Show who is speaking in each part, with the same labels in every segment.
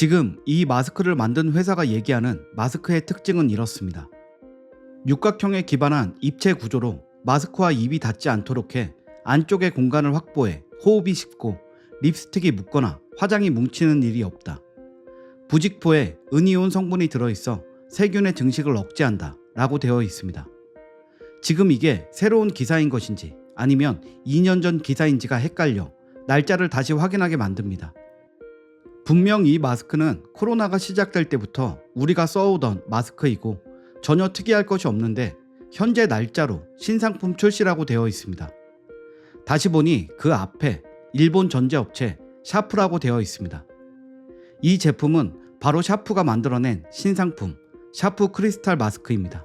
Speaker 1: 지금 이 마스크를 만든 회사가 얘기하는 마스크의 특징은 이렇습니다. 육각형에 기반한 입체 구조로 마스크와 입이 닿지 않도록 해 안쪽의 공간을 확보해 호흡이 쉽고 립스틱이 묻거나 화장이 뭉치는 일이 없다. 부직포에 은이온 성분이 들어있어 세균의 증식을 억제한다 라고 되어 있습니다. 지금 이게 새로운 기사인 것인지 아니면 2년 전 기사인지가 헷갈려 날짜를 다시 확인하게 만듭니다. 분명 이 마스크는 코로나가 시작될 때부터 우리가 써오던 마스크이고 전혀 특이할 것이 없는데 현재 날짜로 신상품 출시라고 되어 있습니다. 다시 보니 그 앞에 일본 전자업체 샤프라고 되어 있습니다. 이 제품은 바로 샤프가 만들어낸 신상품 샤프 크리스탈 마스크입니다.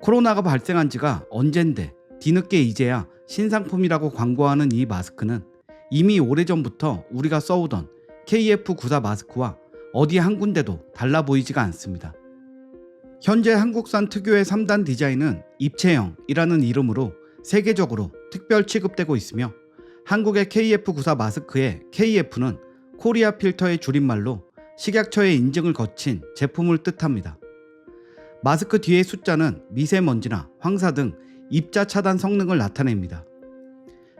Speaker 1: 코로나가 발생한 지가 언젠데 뒤늦게 이제야 신상품이라고 광고하는 이 마스크는 이미 오래전부터 우리가 써오던 KF94 마스크와 어디 한 군데도 달라 보이지가 않습니다. 현재 한국산 특유의 3단 디자인은 입체형이라는 이름으로 세계적으로 특별 취급되고 있으며 한국의 KF94 마스크의 KF는 코리아 필터의 줄임말로 식약처의 인증을 거친 제품을 뜻합니다. 마스크 뒤의 숫자는 미세먼지나 황사 등 입자 차단 성능을 나타냅니다.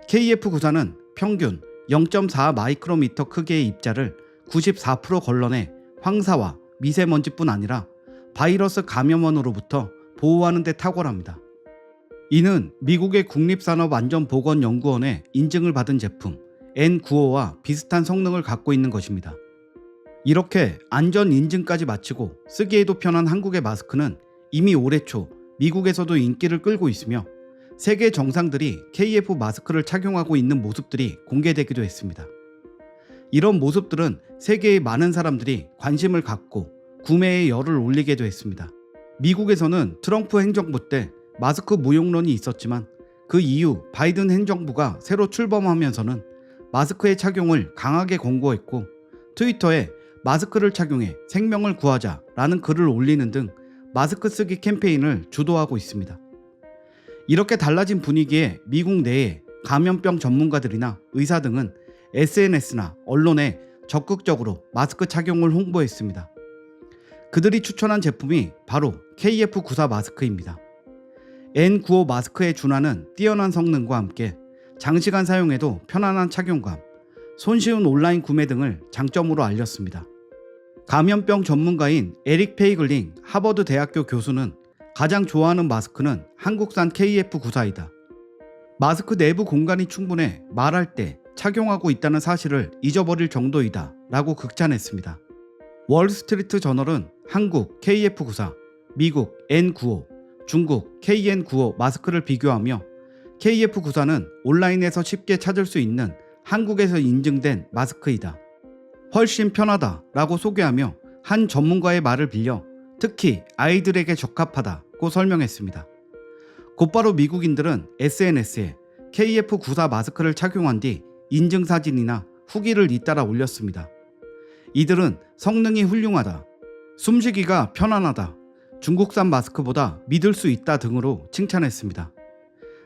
Speaker 1: KF94는 평균 0.4 마이크로미터 크기의 입자를 94% 걸러내 황사와 미세먼지뿐 아니라 바이러스 감염원으로부터 보호하는 데 탁월합니다. 이는 미국의 국립산업안전보건연구원의 인증을 받은 제품 N95와 비슷한 성능을 갖고 있는 것입니다. 이렇게 안전 인증까지 마치고 쓰기에도 편한 한국의 마스크는 이미 올해 초 미국에서도 인기를 끌고 있으며 세계 정상들이 KF 마스크를 착용하고 있는 모습들이 공개되기도 했습니다. 이런 모습들은 세계의 많은 사람들이 관심을 갖고 구매의 열을 올리게도 했습니다. 미국에서는 트럼프 행정부 때 마스크 무용론이 있었지만 그 이후 바이든 행정부가 새로 출범하면서는 마스크의 착용을 강하게 권고했고 트위터에 마스크를 착용해 생명을 구하자라는 글을 올리는 등 마스크 쓰기 캠페인을 주도하고 있습니다. 이렇게 달라진 분위기에 미국 내에 감염병 전문가들이나 의사 등은 SNS나 언론에 적극적으로 마스크 착용을 홍보했습니다. 그들이 추천한 제품이 바로 KF94 마스크입니다. N95 마스크에 준하는 뛰어난 성능과 함께 장시간 사용해도 편안한 착용감, 손쉬운 온라인 구매 등을 장점으로 알렸습니다. 감염병 전문가인 에릭 페이글링 하버드 대학교 교수는 가장 좋아하는 마스크는 한국산 KF94이다. 마스크 내부 공간이 충분해 말할 때 착용하고 있다는 사실을 잊어버릴 정도이다. 라고 극찬했습니다. 월스트리트 저널은 한국 KF94, 미국 N95, 중국 KN95 마스크를 비교하며 KF94는 온라인에서 쉽게 찾을 수 있는 한국에서 인증된 마스크이다. 훨씬 편하다 라고 소개하며 한 전문가의 말을 빌려 특히 아이들에게 적합하다 고 설명했습니다. 곧바로 미국인들은 SNS에 KF94 마스크를 착용한 뒤 인증 사진이나 후기를 잇따라 올렸습니다. 이들은 성능이 훌륭하다, 숨쉬기가 편안하다, 중국산 마스크보다 믿을 수 있다 등으로 칭찬했습니다.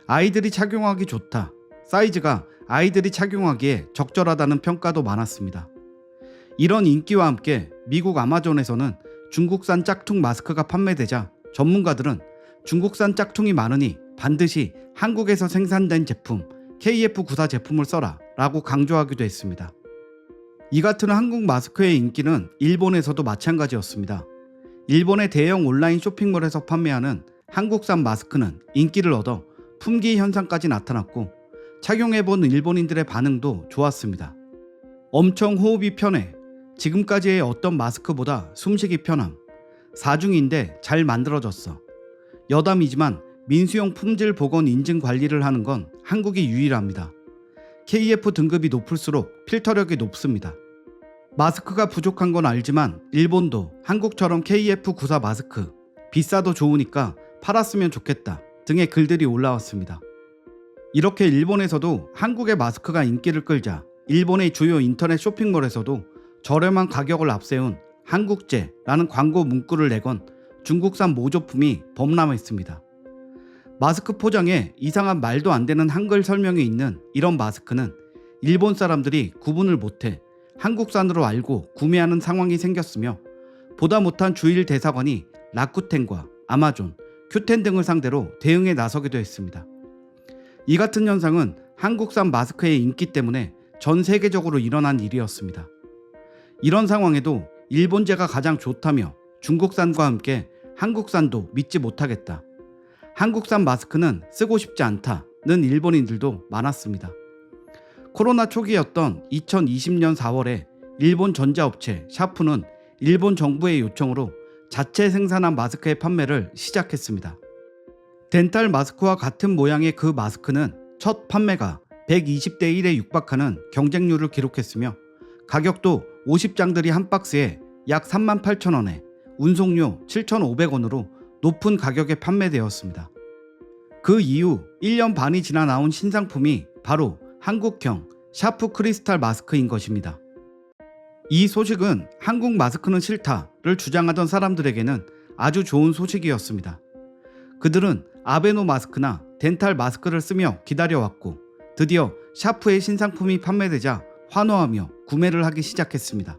Speaker 1: 아이들이 착용하기 좋다, 사이즈가 아이들이 착용하기에 적절하다는 평가도 많았습니다. 이런 인기와 함께 미국 아마존에서는 중국산 짝퉁 마스크가 판매되자 전문가들은 중국산 짝퉁이 많으니 반드시 한국에서 생산된 제품 KF94 제품을 써라 라고 강조하기도 했습니다. 이 같은 한국 마스크의 인기는 일본에서도 마찬가지였습니다. 일본의 대형 온라인 쇼핑몰에서 판매하는 한국산 마스크는 인기를 얻어 품귀 현상까지 나타났고 착용해본 일본인들의 반응도 좋았습니다. 엄청 호흡이 편해. 지금까지의 어떤 마스크보다 숨쉬기 편함. 사중인데 잘 만들어졌어. 여담이지만 민수용 품질 보건 인증 관리를 하는 건 한국이 유일합니다. KF 등급이 높을수록 필터력이 높습니다. 마스크가 부족한 건 알지만 일본도 한국처럼 KF94 마스크 비싸도 좋으니까 팔았으면 좋겠다 등의 글들이 올라왔습니다. 이렇게 일본에서도 한국의 마스크가 인기를 끌자 일본의 주요 인터넷 쇼핑몰에서도 저렴한 가격을 앞세운 한국제라는 광고 문구를 내건 중국산 모조품이 범람했습니다. 마스크 포장에 이상한 말도 안 되는 한글 설명이 있는 이런 마스크는 일본 사람들이 구분을 못해 한국산으로 알고 구매하는 상황이 생겼으며 보다 못한 주일 대사관이 라쿠텐과 아마존, 큐텐 등을 상대로 대응에 나서기도 했습니다. 이 같은 현상은 한국산 마스크의 인기 때문에 전 세계적으로 일어난 일이었습니다. 이런 상황에도 일본제가 가장 좋다며 중국산과 함께 한국산도 믿지 못하겠다. 한국산 마스크는 쓰고 싶지 않다는 일본인들도 많았습니다. 코로나 초기였던 2020년 4월에 일본 전자업체 샤프는 일본 정부의 요청으로 자체 생산한 마스크의 판매를 시작했습니다. 덴탈 마스크와 같은 모양의 그 마스크는 첫 판매가 120대 1에 육박하는 경쟁률을 기록했으며 가격도 50장들이 한 박스에 약 38,000원에 운송료 7,500원으로 높은 가격에 판매되었습니다. 그 이후 1년 반이 지나 나온 신상품이 바로 한국형 샤프 크리스탈 마스크인 것입니다. 이 소식은 한국 마스크는 싫다를 주장하던 사람들에게는 아주 좋은 소식이었습니다. 그들은 아베노 마스크나 덴탈 마스크를 쓰며 기다려왔고 드디어 샤프의 신상품이 판매되자 환호하며 구매를 하기 시작했습니다.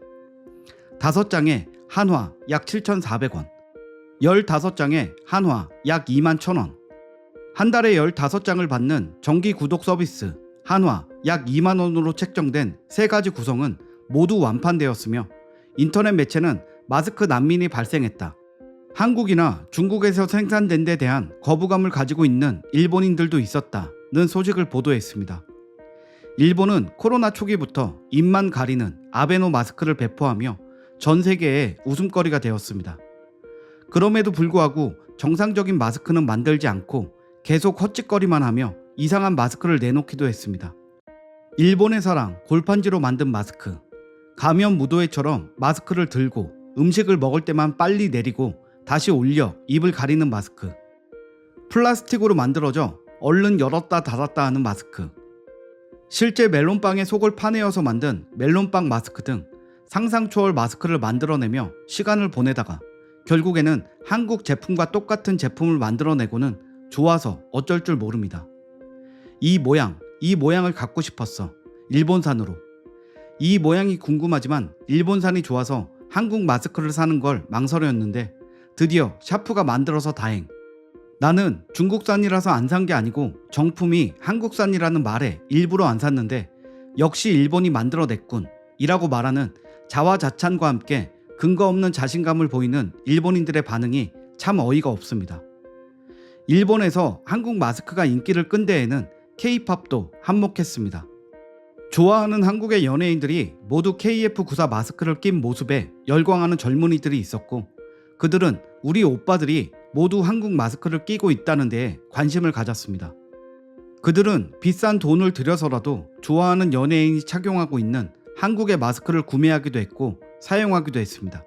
Speaker 1: 5장에 한화 약 7,400원, 15장에 한화 약 2만 1,000원, 한 달에 15장을 받는 정기 구독 서비스 한화 약 2만 원으로 책정된 세 가지 구성은 모두 완판되었으며 인터넷 매체는 마스크 난민이 발생했다. 한국이나 중국에서 생산된 데 대한 거부감을 가지고 있는 일본인들도 있었다는 소식을 보도했습니다. 일본은 코로나 초기부터 입만 가리는 아베노 마스크를 배포하며 전 세계의 웃음거리가 되었습니다. 그럼에도 불구하고 정상적인 마스크는 만들지 않고 계속 헛짓거리만 하며 이상한 마스크를 내놓기도 했습니다. 일본의 사랑 골판지로 만든 마스크. 가면 무도회처럼 마스크를 들고 음식을 먹을 때만 빨리 내리고 다시 올려 입을 가리는 마스크. 플라스틱으로 만들어져 얼른 열었다 닫았다 하는 마스크. 실제 멜론빵의 속을 파내어서 만든 멜론빵 마스크 등 상상 초월 마스크를 만들어내며 시간을 보내다가 결국에는 한국 제품과 똑같은 제품을 만들어내고는 좋아서 어쩔 줄 모릅니다. 이 모양, 이 모양을 갖고 싶었어. 일본산으로. 이 모양이 궁금하지만 일본산이 좋아서 한국 마스크를 사는 걸 망설였는데 드디어 샤프가 만들어서 다행. 나는 중국산이라서 안 산 게 아니고 정품이 한국산이라는 말에 일부러 안 샀는데 역시 일본이 만들어냈군. 이라고 말하는 자화자찬과 함께 근거 없는 자신감을 보이는 일본인들의 반응이 참 어이가 없습니다. 일본에서 한국 마스크가 인기를 끈 데에는 K-팝도 한몫했습니다. 좋아하는 한국의 연예인들이 모두 KF94 마스크를 낀 모습에 열광하는 젊은이들이 있었고 그들은 우리 오빠들이 모두 한국 마스크를 끼고 있다는 데에 관심을 가졌습니다. 그들은 비싼 돈을 들여서라도 좋아하는 연예인이 착용하고 있는 한국의 마스크를 구매하기도 했고 사용하기도 했습니다.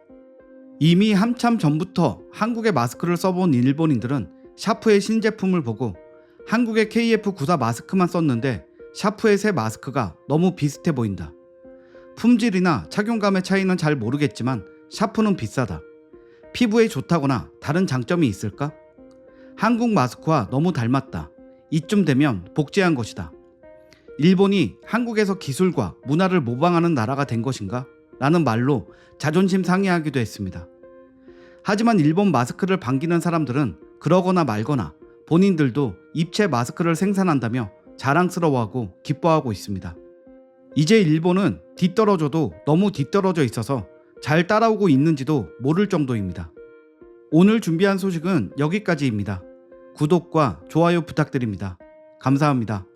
Speaker 1: 이미 한참 전부터 한국의 마스크를 써본 일본인들은 샤프의 신제품을 보고 한국의 KF94 마스크만 썼는데 샤프의 새 마스크가 너무 비슷해 보인다. 품질이나 착용감의 차이는 잘 모르겠지만 샤프는 비싸다. 피부에 좋다거나 다른 장점이 있을까? 한국 마스크와 너무 닮았다. 이쯤 되면 복제한 것이다. 일본이 한국에서 기술과 문화를 모방하는 나라가 된 것인가? 라는 말로 자존심 상해하기도 했습니다. 하지만 일본 마스크를 반기는 사람들은 그러거나 말거나 본인들도 입체 마스크를 생산한다며 자랑스러워하고 기뻐하고 있습니다. 이제 일본은 뒤떨어져도 너무 뒤떨어져 있어서 잘 따라오고 있는지도 모를 정도입니다. 오늘 준비한 소식은 여기까지입니다. 구독과 좋아요 부탁드립니다. 감사합니다.